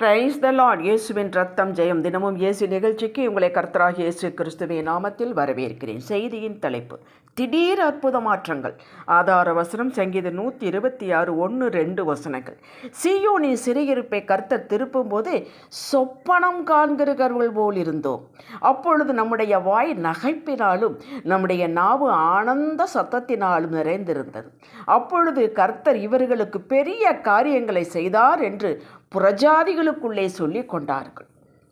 Praise the Lord இயேசுவின் ரத்தம் ஜெயம். தினமும் இயேசு நிகழ்ச்சிக்கு உங்களை கர்த்தராக இயேசு கிறிஸ்துவின் நாமத்தில் வரவேற்கிறேன். செய்தியின் தலைப்பு திடீர் அற்புத மாற்றங்கள். ஆதார வசனம் சங்கீத நூற்றி இருபத்தி ஆறு ஒன்று ரெண்டு வசனங்கள். சியோனின் சிறையிருப்பை கர்த்தர் திருப்பும் போது சொப்பனம் காண்கிறவர்கள் போல் இருந்தோம். அப்பொழுது நம்முடைய வாய் நகைப்பினாலும் நம்முடைய நாவு ஆனந்த சத்தத்தினாலும் நிறைந்திருந்தது. அப்பொழுது கர்த்தர் இவர்களுக்கு பெரிய காரியங்களை செய்தார் என்று புரஜாதிகளுக்குள்ளே சொல்லி கொண்டார்கள்.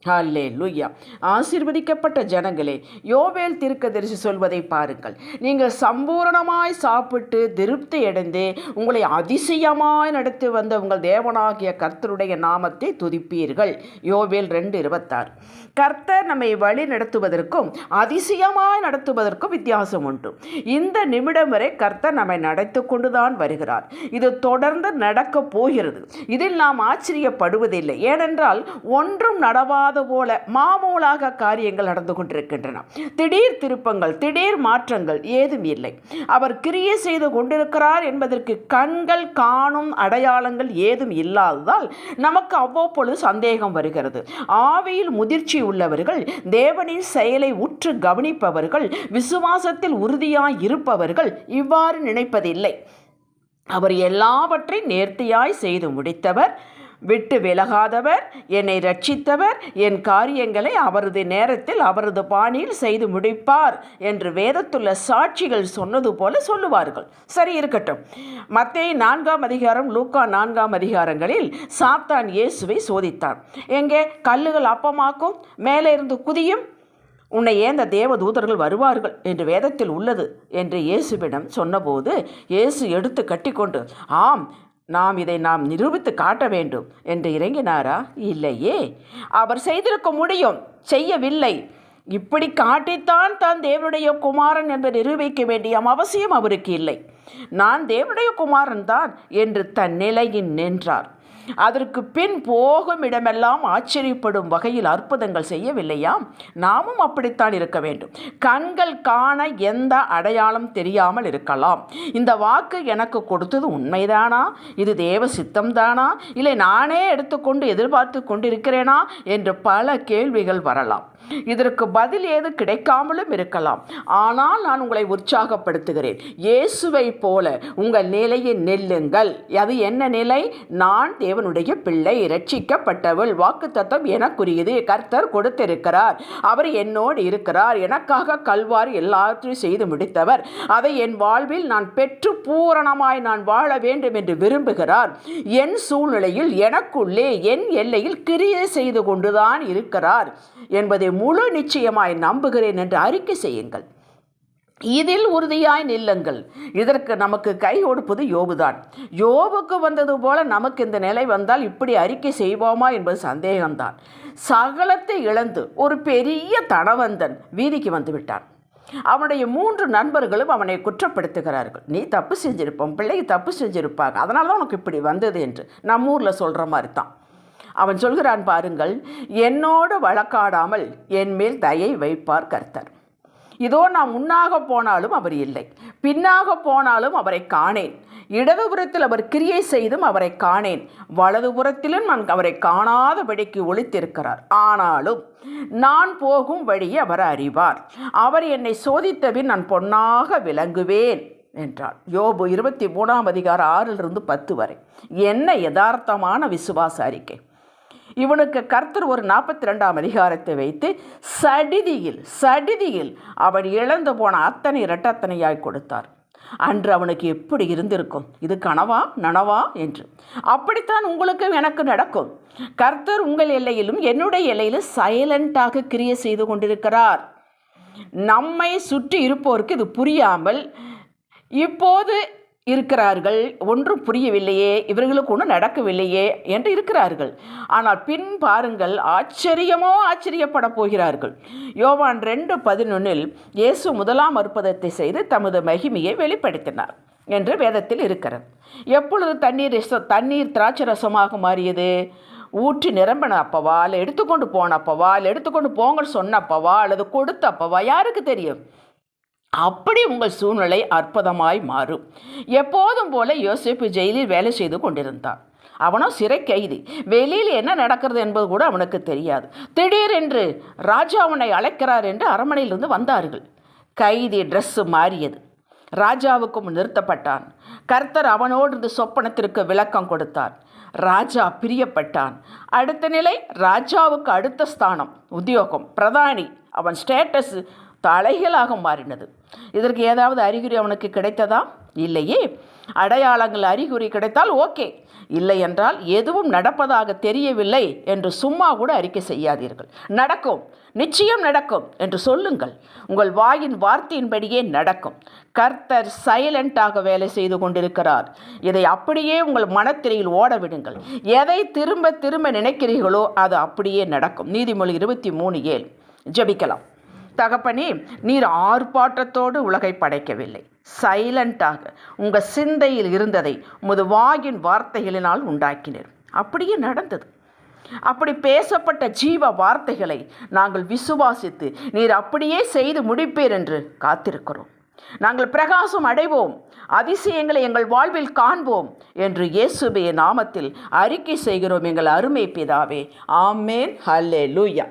ஹல்லே லுய்யா ஆசீர்வதிக்கப்பட்ட ஜனங்களே யோவேல் திருக்கதரிசி சொல்வதை பாருங்கள். நீங்கள் சம்பூரணமாய் சாப்பிட்டு திருப்தி அடைந்து உங்களை அதிசயமாய் நடத்தி வந்த உங்கள் தேவனாகிய கர்த்தருடைய நாமத்தை துதிப்பீர்கள். யோவேல் ரெண்டு இருபத்தாறு. கர்த்தர் நம்மை வழி நடத்துவதற்கும் அதிசயமாய் நடத்துவதற்கும் வித்தியாசம் உண்டு. இந்த நிமிடம் வரை கர்த்தர் நம்மை நடத்து கொண்டுதான் வருகிறார். இது தொடர்ந்து நடக்கப் போகிறது. இதில் நாம் ஆச்சரியப்படுவதில்லை. ஏனென்றால் ஒன்றும் நடவாத போல மாமூலாக காரியங்கள் நடந்து கொண்டிருக்கின்றன. திடீர் திருப்பங்கள் திடீர் மாற்றங்கள் ஏதும் இல்லை. அவர் கிரியை செய்து கொண்டிருக்கிறார் என்பதற்கு கண்கள் காணும் அடையாளங்கள் ஏதும் இல்லாததால் நமக்கு அவ்வப்பொழுது சந்தேகம் வருகிறது. ஆவியில் முதிர்ச்சி உள்ளவர்கள் தேவனின் செயலை உற்று கவனிப்பவர்கள் விசுவாசத்தில் உறுதியாய் இருப்பவர்கள் இவ்வாறு நினைப்பதில்லை. அவர் எல்லாவற்றையும் நேர்த்தியாய் செய்து முடித்தவர் விட்டு விலகாதவர் என்னை ரட்சித்தவர் என் காரியங்களை அவரது நேரத்தில் அவரது பாணியில் செய்து முடிப்பார் என்று வேதத்துள்ள சாட்சிகள் சொன்னது போல சொல்லுவார்கள். சரி இருக்கட்டும். மத்திய நான்காம் அதிகாரம் லூக்கா நான்காம் அதிகாரங்களில் சாத்தான் இயேசுவை சோதித்தான். எங்கே? கல்லுகள் அப்பமாக்கும் மேலே இருந்து குதியும். உன்னை ஏந்த தேவ தூதர்கள் வருவார்கள் என்று வேதத்தில் உள்ளது என்று இயேசுவிடம் சொன்னபோது இயேசு எடுத்து கட்டிக்கொண்டு ஆம் நாம் இதை நாம் நிரூபித்து காட்ட வேண்டும் என்று இறங்கினாரா? இல்லையே. அவர் செய்திருக்க முடியும். செய்யவில்லை. இப்படி காட்டித்தான் தான் தேவனுடைய குமாரன் என்று நிரூபிக்க வேண்டிய அவசியம் அவருக்கு இல்லை. நான் தேவனுடைய குமாரன் தான் என்று தன் நிலையில் நின்றார். அதற்கு பின் போகும் இடமெல்லாம் ஆச்சரியப்படும் வகையில் அற்புதங்கள் செய்யவில்லையாம் நாமும் அப்படித்தான் இருக்க வேண்டும். கண்கள் காண எந்த அடையாளம் தெரியாமல் இருக்கலாம். இந்த வாக்கு எனக்கு கொடுத்தது உண்மைதானா? இது தேவ சித்தம்தானா? இல்லை நானே எடுத்துக்கொண்டு எதிர்பார்த்து கொண்டிருக்கிறேனா? என்று பல கேள்விகள் வரலாம். இதற்கு பதில் ஏது கிடைக்காமலும் இருக்கலாம். ஆனால் நான் உங்களை உற்சாகப்படுத்துகிறேன். இயேசுவை போல உங்கள் நிலையை நெல்லுங்கள். அது என்ன நிலை? நான் தேவ தேவனுடைய பிள்ளை ரட்சிக்கப்பட்டவள் வாக்கு தத்தம் எனக்குரியது கர்த்தர் கொடுத்திருக்கிறார். அவர் என்னோடு இருக்கிறார். எனக்காக கல்வார் எல்லாத்தையும் செய்து முடித்தவர். அதை என் வாழ்வில் நான் பெற்று பூரணமாய் நான் வாழ வேண்டும் என்று விரும்புகிறார். என் சூழ்நிலையில் எனக்குள்ளே என் எல்லையில் கிரியை செய்து கொண்டுதான் இருக்கிறார் என்பதை முழு நிச்சயமாய் நம்புகிறேன் என்று அறிக்கை செய்யுங்கள். இதில் உறுதியாய் நில்லுங்கள். இதற்கு நமக்கு கை கொடுப்பது யோபுதான். யோபுக்கு வந்தது போல நமக்கு இந்த நிலை வந்தால் இப்படி அறிக்கை செய்வோமா என்பது சந்தேகம்தான். சகலத்தை இழந்து ஒரு பெரிய தனவந்தன் வீதிக்கு வந்து விட்டான் அவனுடைய மூன்று நண்பர்களும் அவனை குற்றப்படுத்துகிறார்கள். நீ தப்பு செஞ்சிருப்பான் பிள்ளைக்கு தப்பு செஞ்சிருப்பாங்க. அதனால தான் உனக்கு இப்படி வந்தது என்று நம்ம ஊரில் சொல்கிற மாதிரி தான் அவன் சொல்கிறான் பாருங்கள் என்னோடு வழக்காடாமல் என் மேல் தயை வைப்பார் கர்த்தர். இதோ நான் முன்னாக போனாலும் அவர் இல்லை. பின்னாக போனாலும் அவரை காணேன். இடதுபுறத்தில் அவர் கிரியை செய்தும் அவரை காணேன். வலதுபுறத்திலும் நான் அவரை காணாதபடிக்கு ஒழித்திருக்கிறார் ஆனாலும் நான் போகும் வழியை அவர் அறிவார். அவர் என்னை சோதித்தபின் நான் பொன்னாக விளங்குவேன் என்றார் யோபு இருபத்தி மூணாம் அதிகாரம் ஆறிலிருந்து பத்து வரை. என்ன யதார்த்தமான விசுவாச அறிக்கை. இவனுக்கு கர்த்தர் ஒரு நாற்பத்தி ரெண்டாம் அதிகாரத்தை வைத்து சடிதியில் சடிதியில் அவன் இழந்து போன அத்தனை இரட்டத்தனையாய் கொடுத்தார். அன்று அவனுக்கு எப்படி இருந்திருக்கும்? இது கனவா நனவா என்று. அப்படித்தான் உங்களுக்கும் எனக்கு நடக்கும். கர்த்தர் உங்கள் எல்லையிலும் என்னுடைய எல்லையிலும் சைலண்டாக கிரியை செய்து கொண்டிருக்கிறார். நம்மை சுற்றி இருப்போருக்கு இது புரியாமல் இப்போது இருக்கிறார்கள். ஒன்றும் புரியவில்லையே இவர்களுக்கு ஒன்றும் நடக்கவில்லையே என்று இருக்கிறார்கள். ஆனால் பின் பாருங்கள் ஆச்சரியமோ ஆச்சரியப்பட போகிறார்கள். யோவான் ரெண்டு பதினொன்னில் இயேசு முதலாம் அற்புதத்தை செய்து தமது மகிமையை வெளிப்படுத்தினார் என்று வேதத்தில் இருக்கிறது. எப்பொழுது தண்ணீர் தண்ணீர் திராட்சை ரசமாக மாறியது? ஊற்றி நிரம்பின அப்பவா இல்லை எடுத்துக்கொண்டு போன அப்பவா இல்லை எடுத்துக்கொண்டு போங்கன்னு சொன்னப்பவா அல்லது கொடுத்த அப்பவா? யாருக்கு தெரியும்? அப்படி உங்கள் சூழ்நிலை அற்புதமாய் மாறும். எப்போதும் போல யோசிப்பு ஜெயிலில் வேலை செய்து கொண்டிருந்தான். அவனோ சிறை கைதி. வெளியில் என்ன நடக்கிறது என்பது கூட அவனுக்கு தெரியாது. திடீரென்று ராஜா அவனை அழைக்கிறார் என்று அரண்மனையிலிருந்து வந்தார்கள். கைதி ட்ரெஸ்ஸு மாறியது. ராஜாவுக்கும் நிறுத்தப்பட்டான். கர்த்தர் அவனோடு இருந்து சொப்பனத்திற்கு விளக்கம் கொடுத்தார் ராஜா பிரியப்பட்டான். அடுத்த நிலை ராஜாவுக்கு அடுத்த ஸ்தானம் உத்தியோகம். பிரதானி. அவன் ஸ்டேட்டஸ் தலைகளாக மாறினது. இதற்கு ஏதாவது அறிகுறி அவனுக்கு கிடைத்ததா? இல்லையே. அடையாளங்கள் அறிகுறி கிடைத்தால் ஓகே. இல்லை என்றால் எதுவும் நடப்பதாக தெரியவில்லை என்று சும்மா கூட அறிக்கை செய்யாதீர்கள். நடக்கும். நிச்சயம் நடக்கும் என்று சொல்லுங்கள். உங்கள் வாயின் வார்த்தையின்படியே நடக்கும். கர்த்தர் சைலண்டாக வேலை செய்து கொண்டிருக்கிறார். இதை அப்படியே உங்கள் மனத்திரையில் ஓட விடுங்கள். எதை திரும்ப திரும்ப நினைக்கிறீர்களோ அது அப்படியே நடக்கும். நீதிமொழி இருபத்தி மூணு ஏழு. ஜெபிக்கலாம். தகப்பனே நீர் ஆர்ப்பாட்டத்தோடு உலகை படைக்கவில்லை. சைலண்டாக உங்கள் சிந்தையில் இருந்ததை உமது வாயின் வார்த்தைகளினால் உண்டாக்கினர் அப்படியே நடந்தது. அப்படி பேசப்பட்ட ஜீவ வார்த்தைகளை நாங்கள் விசுவாசித்து நீர் அப்படியே செய்து முடிப்பீர் என்று காத்திருக்கிறோம். நாங்கள் பிரகாசம் அடைவோம். அதிசயங்களை எங்கள் வாழ்வில் காண்போம் என்று இயேசுபே நாமத்தில் அறிக்கை செய்கிறோம். எங்கள் அருமை பிதாவே. ஆமேன். ஹல்லே லூயா